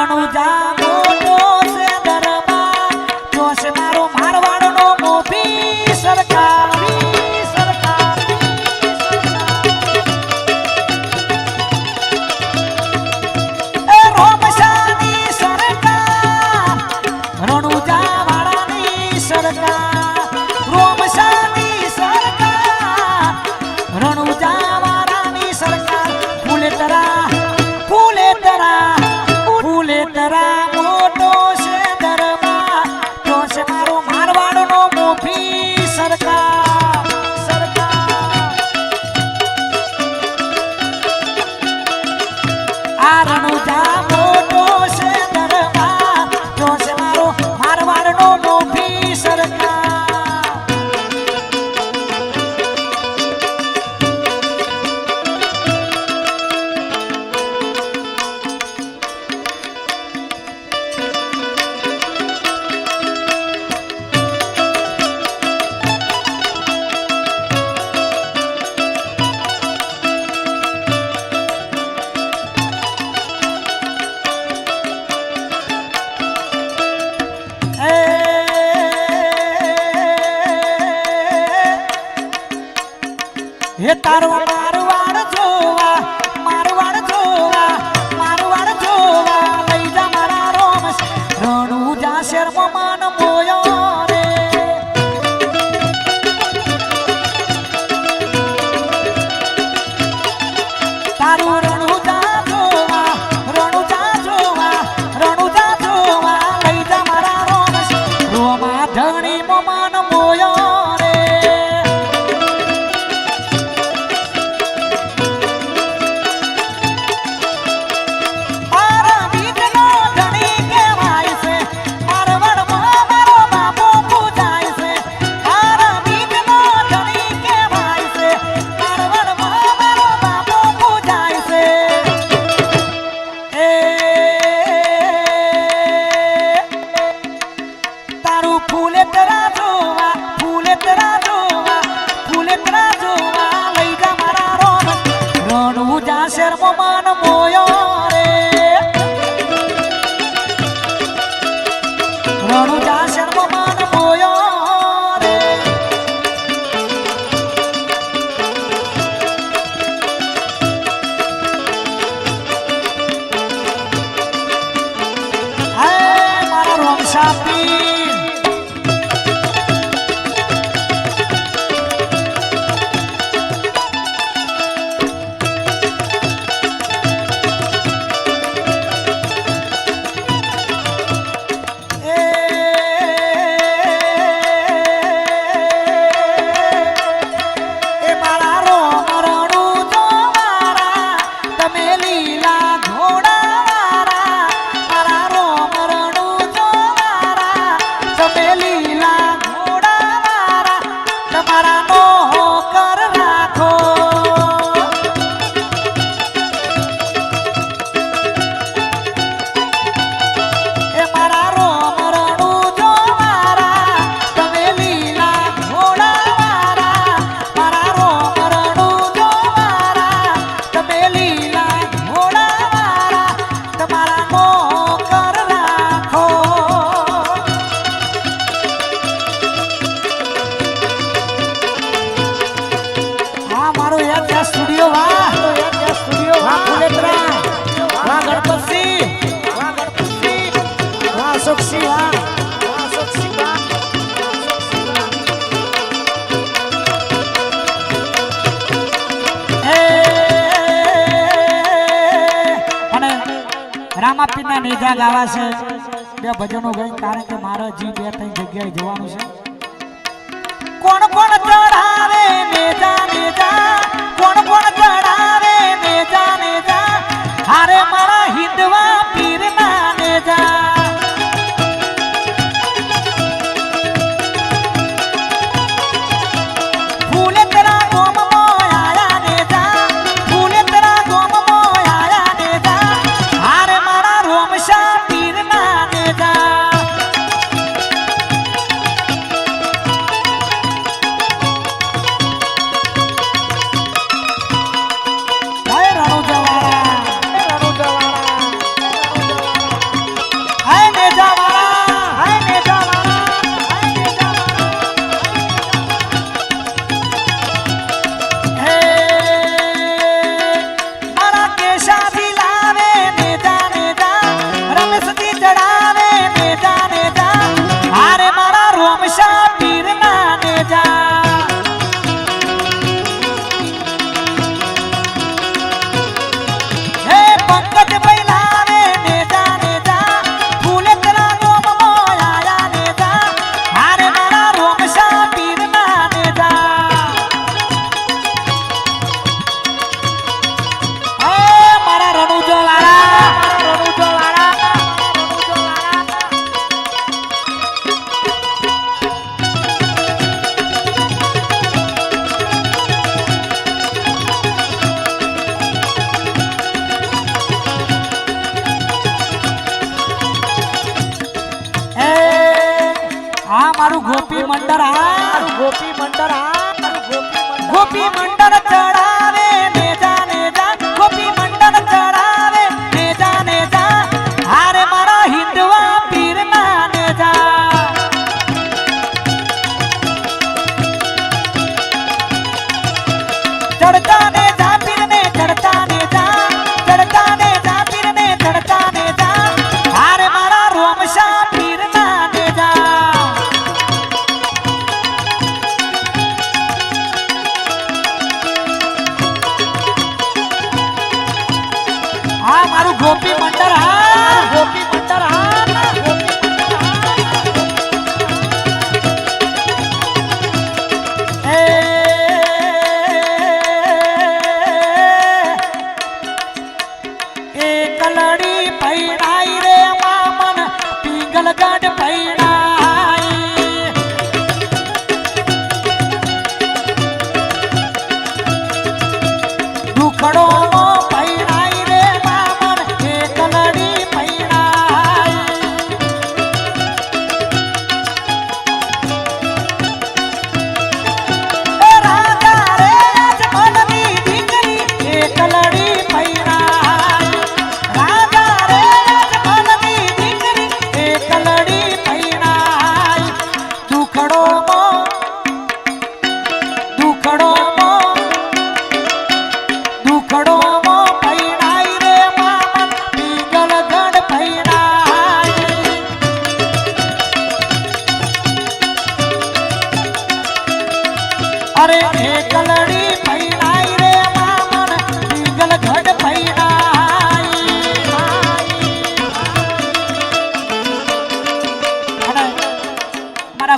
জানো যা તારો મારવાડ જોવા મારવાડ જોવા મારવાડ જોવા. લઈ જા મારા રોમસ તારું રણુ mama. રામાપીના નેજા ગાવા છે. બે ભજનો ગઈ, કારણ કે મારો જી બે ત્રણ જગ્યાએ જવાનું છે. કોણ કોણ ચઢાવે નેજા નેજા?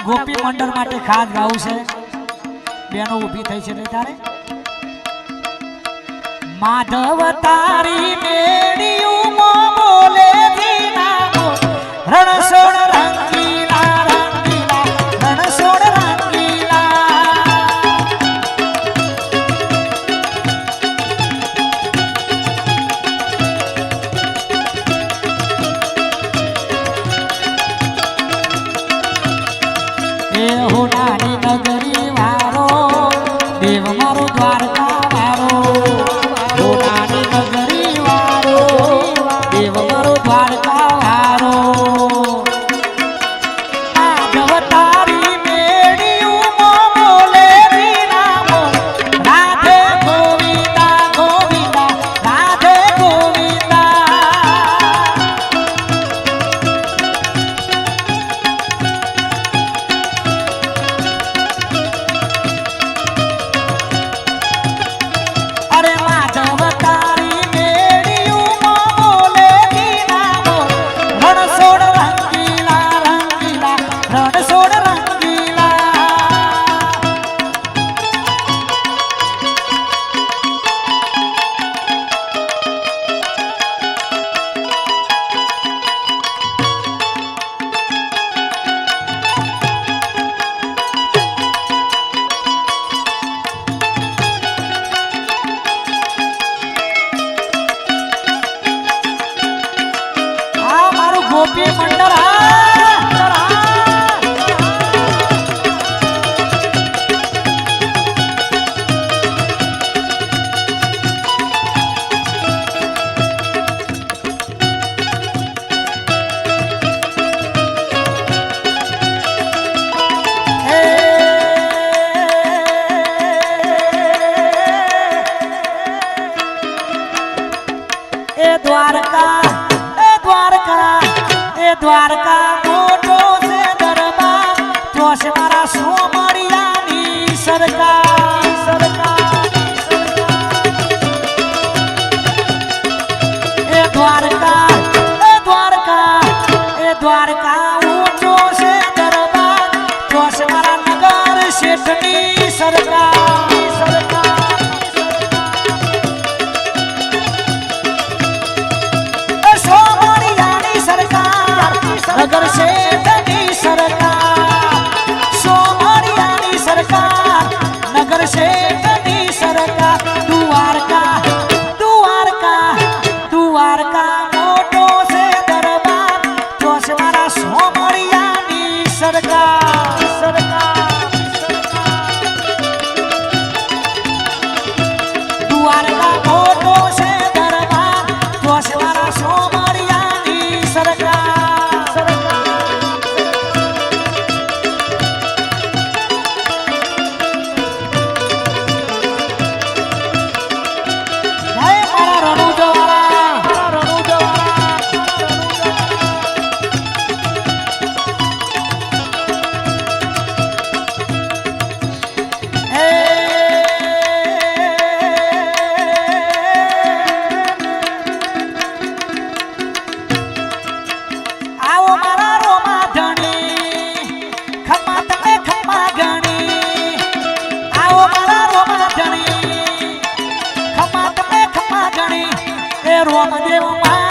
ગોપી મંડળ માટે ખાસ ગાવું છે. બેનો ઊભી થઈ છે તારે માધવ તારી મેળિયું બોલે રણસોડા દ્વારકા દ્વારકા મોટો છે દરબાર. જોશ મારા સોમા. 我们的梦。